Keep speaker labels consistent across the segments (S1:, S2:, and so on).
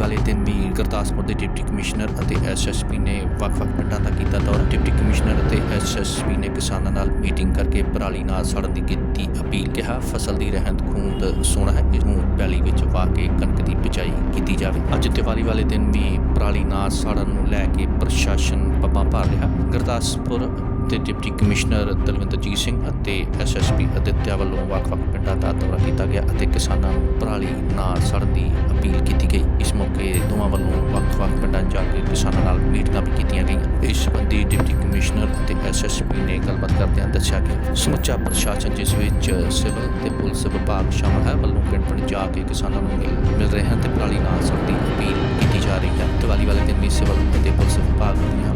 S1: ਵਾਲੇ ਦਿਨ ਵੀ ਗੁਰਦਾਸਪੁਰ ਦੇ ਡਿਪਟੀ ਕਮਿਸ਼ਨਰ ਅਤੇ ਐਸਐਸਪੀ ਨੇ ਵੱਖ-ਵੱਖ ਪਿੰਡਾਂ ਦਾ ਕੀਤਾ ਦੌਰਾ। ਡਿਪਟੀ ਕਮਿਸ਼ਨਰ ਅਤੇ ਐਸਐਸਪੀ ਨੇ ਕਿਸਾਨਾਂ ਨਾਲ ਮੀਟਿੰਗ ਕਰਕੇ ਪਰਾਲੀ ਨਾਲ ਸੜਨ ਦੀ ਗਿਣਤੀ ਅਪੀਲ ਕਿਹਾ, ਫਸਲ ਦੀ ਰਹਿੰਦ ਖੂੰਦ ਸੋਨਾ ਹੈ। ਇਸ ਨੂੰ ਪੈਲੀ ਵਿੱਚ ਵਾ ਕੇ ਕਣਕ ਦੀ ਬਿਜਾਈ ਕੀਤੀ ਜਾਵੇ। ਅੱਜ ਦੀਵਾਲੀ ਵਾਲੇ ਦਿਨ ਵੀ ਪਰਾਲੀ ਨਾਲ ਸੜਨ ਨੂੰ ਲੈ ਕੇ ਪ੍ਰਸ਼ਾਸਨ ਪੱਬਾਂ ਭਰ ਰਿਹਾ। ਗੁਰਦਾਸਪੁਰ ਤੇ ਡਿਪਟੀ ਕਮਿਸ਼ਨਰ ਦਲਵਿੰਦਰਜੀਤ ਸਿੰਘ ਅਤੇ ਐਸਐਸਪੀ ਅਦਿੱਤਿਆ ਵੱਲੋਂ ਵੱਖ-ਵੱਖ ਪਿੰਡਾਂ ਦਾ ਦੌਰਾ ਕੀਤਾ ਗਿਆ ਅਤੇ ਕਿਸਾਨਾਂ ਨੂੰ ਪਰਾਲੀ ਨਾ ਸੜਨ ਦੀ ਅਪੀਲ ਕੀਤੀ ਗਈ। ਇਸ ਮੌਕੇ ਦੋਵਾਂ ਵੱਲੋਂ ਵੱਖ-ਵੱਖ ਪਿੰਡਾਂ ਜਾ ਕੇ ਕਿਸਾਨਾਂ ਨਾਲ ਮੀਟਿੰਗਾਂ ਵੀ ਕੀਤੀਆਂ ਗਈਆਂ। ਇਸ ਸੰਬੰਧੀ ਡਿਪਟੀ ਕਮਿਸ਼ਨਰ ਅਤੇ ਐਸਐਸਪੀ ਨੇ ਗੱਲਬਾਤ ਕਰਦਿਆਂ ਦੱਸਿਆ ਕਿ ਸਮੁੱਚਾ ਪ੍ਰਸ਼ਾਸਨ ਜਿਸ ਵਿੱਚ ਸਿਵਲ ਤੇ ਪੁਲਿਸ ਵਿਭਾਗ ਸ਼ਾਮਲ ਹੈ, ਵੱਲੋਂ ਪਿੰਡ-ਪਿੰਡ ਜਾ ਕੇ ਕਿਸਾਨਾਂ ਨੂੰ ਮਿਲ ਰਹੇ ਹਨ ਤੇ ਪਰਾਲੀ ਨਾ ਸੜਨ ਦੀ ਅਪੀਲ ਕੀਤੀ ਜਾ ਰਹੀ ਹੈ। ਦੀਵਾਲੀ ਵਾਲੇ ਦਿਨ ਵੀ ਸਿਵਲ ਅਤੇ ਪੁਲਿਸ ਵਿਭਾਗ ਦੀਆਂ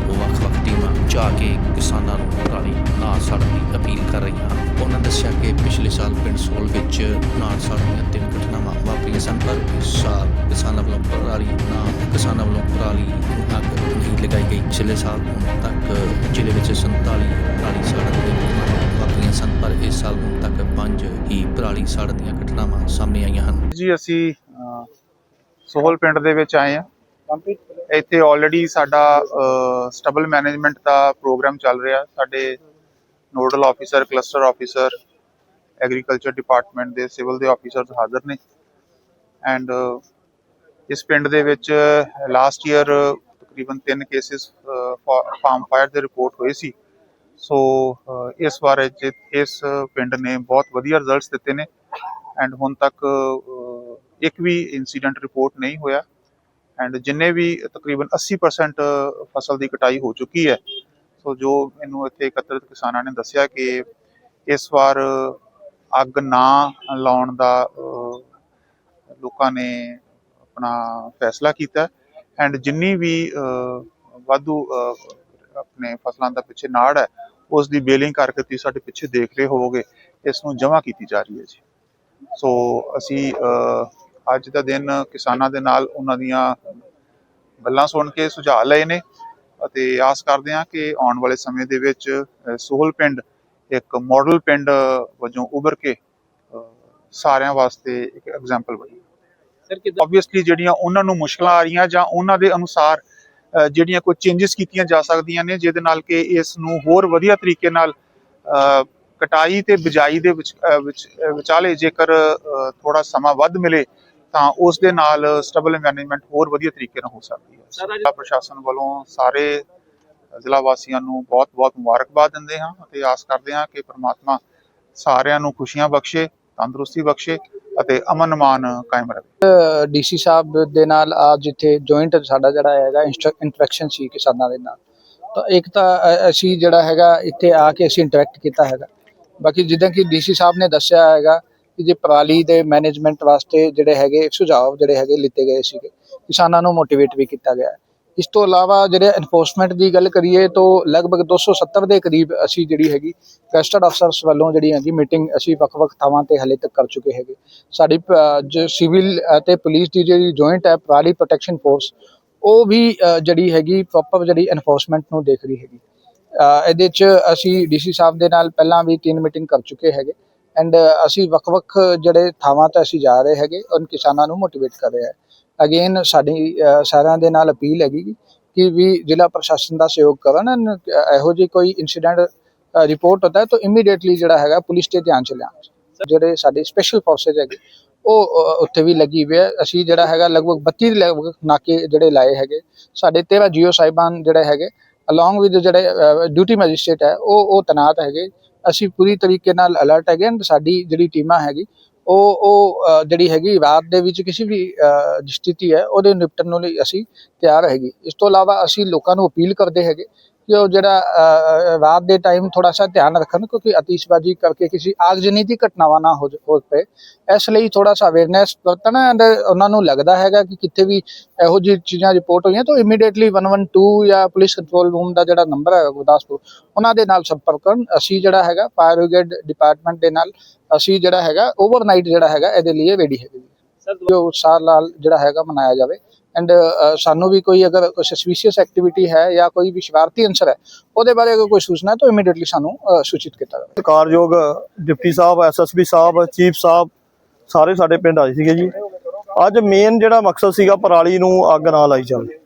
S1: ਜਾ ਕੇ ਕਿਸਾਨਾਂ ਨੂੰ ਪਰਾਲੀ ਨਾ ਸਾੜਨ ਦੀ ਅਪੀਲ ਕਰ ਰਹੀ ਹਾਂ ਉਹਨਾਂ ਦੱਸਿਆ ਕਿ ਪਿਛਲੇ ਸਾਲ ਪਿੰਡ ਸੋਲ ਵਿੱਚ ਨਾ ਸਾੜਨ ਦੀਆਂ ਤਿੰਨ ਘਟਨਾਵਾਂ ਵਾਪਰੀਆਂ ਸਨ ਪਰ ਇਸ ਸਾਲ ਕਿਸਾਨਾਂ ਵੱਲੋਂ ਪਰਾਲੀ ਨਾ ਕਿਸਾਨਾਂ ਵੱਲੋਂ ਪਰਾਲੀ ਅੱਗ ਨਹੀਂ ਲਗਾਈ ਗਈ। ਪਿਛਲੇ ਸਾਲ ਹੁਣ ਤੱਕ ਜ਼ਿਲ੍ਹੇ ਵਿੱਚ 47 ਪਰਾਲੀ ਸਾੜਨ ਦੀਆਂ ਘਟਨਾਵਾਂ ਵਾਪਰੀਆਂ ਸਨ ਪਰ ਇਸ ਸਾਲ ਹੁਣ ਤੱਕ ਪੰਜ ਹੀ ਪਰਾਲੀ ਸਾੜਨ ਦੀਆਂ ਘਟਨਾਵਾਂ ਸਾਹਮਣੇ ਆਈਆਂ ਹਨ।
S2: ਜੀ ਅਸੀਂ ਅਹ, ਸੋਹਲ ਪਿੰਡ ਦੇ ਵਿੱਚ ਆਏ ਆ ਇੱਥੇ ਆਲਰੇਡੀ ਸਾਡਾ ਸਟਬਲ ਮੈਨੇਜਮੈਂਟ ਦਾ ਪ੍ਰੋਗਰਾਮ ਚੱਲ ਰਿਹਾ। ਸਾਡੇ nodal officer cluster officer agriculture department ਦੇ ਸਿਵਲ ਦੇ ਆਫੀਸਰਸ ਹਾਜ਼ਰ ਨੇ। ਐਂਡ ਇਸ ਪਿੰਡ ਦੇ ਵਿੱਚ ਲਾਸਟ ਈਅਰ ਤਕਰੀਬਨ 3 ਕੇਸਿਸ ਫਾਰਮ ਫਾਇਰ ਦੇ ਰਿਪੋਰਟ ਹੋਏ ਸੀ। ਸੋ ਇਸ ਵਾਰ ਜੇ- ਇਸ ਪਿੰਡ ਨੇ ਬਹੁਤ ਵਧੀਆ ਰਿਜ਼ਲਟਸ ਦਿੱਤੇ ਨੇ। ਐਂਡ ਹੁਣ ਤੱਕ ਇੱਕ ਵੀ ਇਨਸੀਡੈਂਟ ਰਿਪੋਰਟ ਨਹੀਂ ਹੋਇਆ। ਐਂਡ ਜਿੰਨੇ ਵੀ ਤਕਰੀਬਨ 80% ਫਸਲ ਦੀ ਕਟਾਈ ਹੋ ਚੁੱਕੀ ਹੈ ਸੋ ਜੋ ਮੈਨੂੰ ਇੱਥੇ ਇਕੱਤਰਿਤ ਕਿਸਾਨਾਂ ਨੇ ਦੱਸਿਆ ਕਿ ਇਸ ਵਾਰ ਅੱਗ ਨਾ ਲਾਉਣ ਦਾ ਲੋਕਾਂ ਨੇ ਆਪਣਾ ਫੈਸਲਾ ਕੀਤਾ ਐਂਡ ਜਿੰਨੀ ਵੀ ਵਾਧੂ ਆਪਣੇ ਫਸਲਾਂ ਦਾ ਪਿੱਛੇ ਨਾੜ ਹੈ ਉਸ ਦੀ ਬੇਲਿੰਗ ਕਰਕੇ ਤੁਸੀਂ ਸਾਡੇ ਪਿੱਛੇ ਦੇਖ ਰਹੇ ਹੋਵੋਗੇ ਇਸ ਨੂੰ ਜਮ੍ਹਾਂ ਕੀਤੀ ਜਾ ਰਹੀ ਹੈ ਜੀ। ਸੋ ਅਸੀਂ ਅਹ, ਅੱਜ ਦਾ ਦਿਨ ਕਿਸਾਨਾਂ ਦੇ ਨਾਲ ਉਹਨਾਂ ਦੀਆਂ ਗੱਲਾਂ ਸੁਣ ਕੇ ਸੁਝਾਅ ਲਏ ਨੇ ਅਤੇ ਆਸ ਕਰਦੇ ਹਾਂ ਕਿ ਆਉਣ ਵਾਲੇ ਸਮੇਂ ਦੇ ਵਿੱਚ ਸੋਹਲ ਪਿੰਡ ਇੱਕ ਮਾਡਲ ਪਿੰਡ ਵਜੋਂ ਉੱਭਰ ਕੇ ਸਾਰਿਆਂ ਵਾਸਤੇ ਇੱਕ ਐਗਜ਼ਾਮਪਲ ਬਣੇ।
S3: ਸਰ ਕਿਦਾਂ?
S2: ਆਬਵੀਅਸਲੀ ਜਿਹੜੀਆਂ ਉਹਨਾਂ ਨੂੰ ਮੁਸ਼ਕਲਾਂ ਆ ਰਹੀਆਂ ਜਾਂ ਉਹਨਾਂ ਦੇ ਅਨੁਸਾਰ ਜਿਹੜੀਆਂ ਕੋਈ ਚੇਂਜਸ ਕੀਤੀਆਂ ਜਾ ਸਕਦੀਆਂ ਨੇ ਜਿਹਦੇ ਨਾਲ ਕਿ ਇਸ ਨੂੰ ਹੋਰ ਵਧੀਆ ਤਰੀਕੇ ਨਾਲ ਕਟਾਈ ਤੇ ਬਿਜਾਈ ਦੇ ਵਿੱਚ ਵਿਚਾਲੇ ਜੇਕਰ ਥੋੜਾ ਸਮਾਂ ਵੱਧ ਮਿਲੇ ਤਾਂ ਉਸ ਦੇ ਨਾਲ ਸਟੇਬਲ ਮੈਨੇਜਮੈਂਟ ਹੋਰ ਵਧੀਆ ਤਰੀਕੇ ਨਾਲ ਹੋ ਸਕਦੀ ਹੈ। ਜ਼ਿਲ੍ਹਾ ਪ੍ਰਸ਼ਾਸਨ ਵੱਲੋਂ ਸਾਰੇ ਜ਼ਿਲ੍ਹਾ ਵਾਸੀਆਂ ਨੂੰ ਬਹੁਤ-ਬਹੁਤ ਮੁਬਾਰਕਬਾਦ ਦਿੰਦੇ ਹਾਂ ਅਤੇ ਆਸ ਕਰਦੇ ਹਾਂ ਕਿ ਪ੍ਰਮਾਤਮਾ ਸਾਰਿਆਂ ਨੂੰ ਖੁਸ਼ੀਆਂ ਬਖਸ਼ੇ ਤੰਦਰੁਸਤੀ ਬਖਸ਼ੇ ਅਤੇ ਅਮਨ ਮਾਨ ਕਾਇਮ ਰਹੇ।
S4: ਡੀਸੀ ਸਾਹਿਬ ਦੇ ਨਾਲ ਅੱਜ ਇੱਥੇ ਜੁਆਇੰਟ ਸਾਡਾ ਜਿਹੜਾ ਹੈਗਾ ਇੰਟਰੈਕਸ਼ਨ ਸੀ ਕਿਸਾਨਾਂ ਦੇ ਨਾਲ। ਤਾਂ ਇੱਕ ਤਾਂ ਅਸੀਂ ਜਿਹੜਾ ਹੈਗਾ ਇੱਥੇ ਆ ਕੇ ਅਸੀਂ ਇੰਟਰੈਕਟ ਕੀਤਾ ਹੈਗਾ। ਬਾਕੀ ਜਿੱਦਾਂ ਕਿ ਡੀਸੀ ਸਾਹਿਬ ਨੇ ਦੱਸਿਆ ਹੈਗਾ ਜੇ ਪਰਾਲੀ ਦੇ ਮੈਨੇਜਮੈਂਟ ਵਾਸਤੇ ਜਿਹੜੇ ਹੈਗੇ ਸੁਝਾਅ ਜਿਹੜੇ ਹੈਗੇ ਲਿੱਤੇ ਗਏ ਸੀਗੇ, ਕਿਸਾਨਾਂ ਨੂੰ ਮੋਟੀਵੇਟ ਵੀ ਕੀਤਾ ਗਿਆ ਇਸ ਤੋਂ ਇਲਾਵਾ ਜਿਹੜੇ ਐਨਫੋਰਸਮੈਂਟ ਦੀ ਗੱਲ ਕਰੀਏ ਤਾਂ ਲਗਭਗ 270 ਦੇ ਕਰੀਬ ਅਸੀਂ ਜਿਹੜੀ ਹੈਗੀ ਗੈਸਟਡ ਅਫਸਰਸ ਵੱਲੋਂ ਜਿਹੜੀ ਹੈਗੀ ਮੀਟਿੰਗ ਅਸੀਂ ਵੱਖ-ਵੱਖ ਥਾਵਾਂ ਤੇ ਹਲੇ ਤੱਕ ਕਰ ਚੁੱਕੇ ਹੈਗੇ। ਸਾਡੀ ਜੋ ਸਿਵਲ ਅਤੇ ਪੁਲਿਸ ਦੀ ਜਿਹੜੀ ਜੁਆਇੰਟ ਹੈ, ਪਰਾਲੀ ਪ੍ਰੋਟੈਕਸ਼ਨ ਫੋਰਸ ਉਹ ਵੀ ਜਿਹੜੀ ਹੈਗੀ ਪ੍ਰੋਪਰ ਜਿਹੜੀ ਐਨਫੋਰਸਮੈਂਟ ਨੂੰ ਦੇਖ ਰਹੀ ਹੈਗੀ। ਇਹਦੇ ਚ ਅਸੀਂ ਡੀਸੀ ਸਾਹਿਬ ਦੇ ਨਾਲ ਪਹਿਲਾਂ ਵੀ ਤਿੰਨ ਮੀਟਿੰਗ ਕਰ ਚੁੱਕੇ ਹੈਗੇ। ਐਂਡ ਅਸੀਂ ਵੱਖ-ਵੱਖ ਜਿਹੜੇ ਥਾਵਾਂ ਤੇ ਅਸੀਂ ਜਾ ਰਹੇ ਹੈਗੇ ਉਹਨਾਂ ਕਿਸਾਨਾਂ ਨੂੰ ਮੋਟੀਵੇਟ ਕਰ ਰਹੇ ਹਾਂ। ਅਗੇਨ ਸਾਡੀ ਸਾਰਿਆਂ ਦੇ ਨਾਲ ਅਪੀਲ ਹੈਗੀ ਕਿ ਵੀ ਜ਼ਿਲ੍ਹਾ ਪ੍ਰਸ਼ਾਸਨ ਦਾ ਸਹਿਯੋਗ ਕਰਨ। ਇਹੋ ਜਿਹੀ ਕੋਈ ਇਨਸੀਡੈਂਟ ਰਿਪੋਰਟ ਹੁੰਦਾ ਹੈ ਤਾਂ ਇਮੀਡੀਏਟਲੀ ਜਿਹੜਾ ਹੈਗਾ ਪੁਲਿਸ 'ਤੇ ਧਿਆਨ ਚ ਲਿਆਉਣਾ ਜਿਹੜੇ ਸਾਡੇ ਸਪੈਸ਼ਲ ਫੋਰਸਸ ਹੈਗੇ, ਉਹ ਉੱਥੇ ਵੀ ਲੱਗੀ ਹੋਈ ਹੈ। ਅਸੀਂ ਜਿਹੜਾ ਹੈਗਾ ਲਗਭਗ 32 ਦੇ ਲਗਭਗ ਨਾਕੇ ਜਿਹੜੇ ਲਾਏ ਹੈਗੇ, ਸਾਡੇ 13 ਜੀਓ ਸਾਹਿਬਾਨ ਜਿਹੜੇ ਹੈਗੇ ਅਲੋਂਗ ਵਿਦ ਜਿਹੜੇ ਡਿਊਟੀ ਮੈਜਿਸਟ੍ਰੇਟ ਹੈ, ਉਹ ਉਹ ਤਨਾਤ ਹੈਗੇ। ਅਸੀਂ ਪੂਰੀ ਤਰੀਕੇ ਨਾਲ ਅਲਰਟ ਹੈਗੇ ਐਂਡ ਸਾਡੀ ਜਿਹੜੀ ਟੀਮਾਂ ਹੈਗੀ ਉਹ ਉਹ ਜਿਹੜੀ ਹੈਗੀ ਰਾਤ ਦੇ ਵਿੱਚ ਕਿਸੇ ਵੀ ਅ, ਸਥਿਤੀ ਹੈ ਉਹਦੇ ਨਿਪਟਣ ਨੂੰ ਲਈ ਅਸੀਂ ਤਿਆਰ ਹੈਗੀ। ਇਸ ਤੋਂ ਇਲਾਵਾ ਅਸੀਂ ਲੋਕਾਂ ਨੂੰ ਅਪੀਲ ਕਰਦੇ ਹੈਗੇ ਕਿ ਉਹ ਜਿਹੜਾ ਅ, ਰਾਤ ਦੇ ਟਾਈਮ ਥੋੜਾ ਸਾ ਧਿਆਨ ਰੱਖਣ ਕਿਉਂਕਿ ਅਤੀਸ਼ਬਾਜ਼ੀ ਕਰਕੇ ਕਿਸੇ ਆਗਜਨੀ ਦੀ ਘਟਨਾਵਾਂ ਨਾ ਹੋ ਹੋ ਪਏ। ਇਸ ਲਈ ਥੋੜਾ ਸਾ ਅਵੇਅਰਨੈਸ ਵਰਤਣਾ ਐਂਡ ਉਹਨਾਂ ਨੂੰ ਲੱਗਦਾ ਹੈਗਾ ਕਿ ਕਿਤੇ ਵੀ ਇਹੋ ਜਿਹੀ ਚੀਜ਼ਾਂ ਰਿਪੋਰਟ ਹੋਈਆਂ ਤਾਂ ਇਮੀਡੀਏਟਲੀ 112 ਜਾਂ ਪੁਲਿਸ ਕੰਟਰੋਲ ਰੂਮ ਦਾ ਜਿਹੜਾ ਨੰਬਰ ਹੈ ਗੁਰਦਾਸਪੁਰ ਉਹਨਾਂ ਦੇ ਨਾਲ ਸੰਪਰਕ ਕਰਨ। ਅਸੀਂ ਜਿਹੜਾ ਹੈਗਾ ਫਾਇਰ ਬ੍ਰਿਗੇਡ ਡਿਪਾਰਟਮੈਂਟ ਦੇ ਨਾਲ ਅਸੀਂ ਜਿਹੜਾ ਹੈਗਾ ਓਵਰਨਾਈਟ ਜਿਹੜਾ ਹੈਗਾ ਇਹਦੇ ਲਈ ਰੈਡੀ ਹੈਗੇ ਜੋ। ਉਤਸ਼ਾਹ ਨਾਲ ਜਿਹੜਾ ਹੈਗਾ ਮਨਾਇਆ ਜਾਵੇ। ਐਂਡ uh, ਸਾਨੂੰ ਵੀ ਕੋਈ ਅਗਰ ਕੋਈ ਸਸਪੀਸ਼ੀਅਸ ਐਕਟੀਵਿਟੀ ਹੈ ਜਾਂ ਕੋਈ ਵੀ ਸ਼ਰਾਰਤੀ ਅੰਸਰ ਹੈ, ਉਹਦੇ ਬਾਰੇ ਅਗਰ ਕੋਈ ਸੂਚਨਾ ਹੈ ਤਾਂ ਇਮੀਡੀਏਟਲੀ ਸਾਨੂੰ ਸੂਚਿਤ ਕੀਤਾ ਜਾਵੇ।
S5: ਸਤਿਕਾਰਯੋਗ ਡਿਪਟੀ ਸਾਹਿਬ, ਐਸਐਸਪੀ ਸਾਹਿਬ, ਚੀਫ ਸਾਹਿਬ, ਸਾਰੇ ਸਾਡੇ ਪਿੰਡ ਆਏ ਸੀਗੇ ਜੀ। ਅੱਜ ਮੇਨ ਜਿਹੜਾ ਮਕਸਦ ਸੀਗਾ ਪਰਾਲੀ ਨੂੰ ਅੱਗ ਨਾ ਲਾਈ ਜਾਵੇ।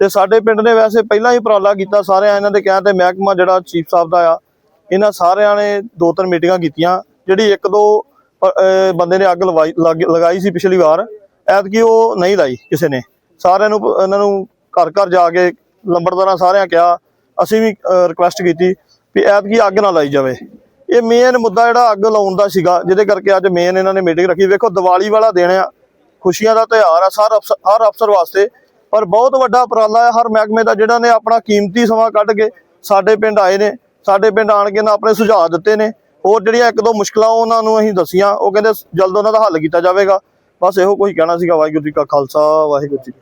S5: ਤੇ ਸਾਡੇ ਪਿੰਡ ਨੇ ਵੈਸੇ ਪਹਿਲਾਂ ਹੀ ਉਪਰਾਲਾ ਕੀਤਾ, ਸਾਰਿਆਂ ਇਹਨਾਂ ਦੇ ਕਹਿਣ ਤੇ ਮਹਿਕਮਾ ਜਿਹੜਾ ਚੀਫ ਸਾਹਿਬ ਦਾ ਆ, ਇਹਨਾਂ ਸਾਰਿਆਂ ਨੇ ਦੋ ਤਿੰਨ ਮੀਟਿੰਗਾਂ ਕੀਤੀਆਂ, ਜਿਹੜੀ ਇੱਕ ਦੋ ਬੰਦੇ ਨੇ ਅੱਗ ਲਵਾਈ ਲਗਾਈ ਸੀ ਪਿਛਲੀ ਵਾਰ। ਐਤਕੀ ਉਹ ਨਹੀਂ ਲਾਈ ਕਿਸੇ ਨੇ। ਸਾਰਿਆਂ ਨੂੰ, ਇਹਨਾਂ ਨੂੰ ਘਰ ਘਰ ਜਾ ਕੇ ਲੰਬੜਦਾਰਾਂ ਸਾਰਿਆਂ ਕਿਹਾ, ਅਸੀਂ ਵੀ ਰਿਕੁਐਸਟ ਕੀਤੀ ਵੀ ਐਤਕੀ ਅੱਗ ਨਾ ਲਾਈ ਜਾਵੇ। ਇਹ ਮੇਨ ਮੁੱਦਾ ਜਿਹੜਾ ਅੱਗ ਲਾਉਣ ਦਾ ਸੀਗਾ, ਜਿਹਦੇ ਕਰਕੇ ਅੱਜ ਮੇਨ ਇਹਨਾਂ ਨੇ ਮੀਟਿੰਗ ਰੱਖੀ। ਵੇਖੋ, ਦੀਵਾਲੀ ਵਾਲਾ ਦਿਨ ਆ, ਖੁਸ਼ੀਆਂ ਦਾ ਤਿਉਹਾਰ ਆ ਸਾਰ ਅਫਸਰ ਹਰ ਅਫਸਰ ਵਾਸਤੇ। ਪਰ ਬਹੁਤ ਵੱਡਾ ਉਪਰਾਲਾ ਹੈ, ਹਰ ਮਹਿਕਮੇ ਦਾ ਜਿਹੜਾ ਨੇ ਆਪਣਾ ਕੀਮਤੀ ਸਮਾਂ ਕੱਢ ਕੇ ਸਾਡੇ ਪਿੰਡ ਆਏ ਨੇ। ਸਾਡੇ ਪਿੰਡ ਆਣ ਕੇ ਨਾ ਆਪਣੇ ਸੁਝਾਅ ਦਿੱਤੇ ਨੇ। ਹੋਰ ਜਿਹੜੀਆਂ ਇੱਕ ਦੋ ਮੁਸ਼ਕਲਾਂ ਉਹਨਾਂ ਨੂੰ ਅਸੀਂ ਦੱਸੀਆਂ, ਉਹ ਕਹਿੰਦੇ ਜਲਦ ਉਹਨਾਂ ਦਾ ਹੱਲ ਕੀਤਾ ਜਾਵੇਗਾ। ਬਸ ਇਹੋ ਕੁਝ ਕਹਿਣਾ ਸੀਗਾ ਵਾਹਿਗੁਰੂ ਜੀ ਕਾ ਖਾਲਸਾ ਵਾਹਿਗੁਰੂ ਜੀ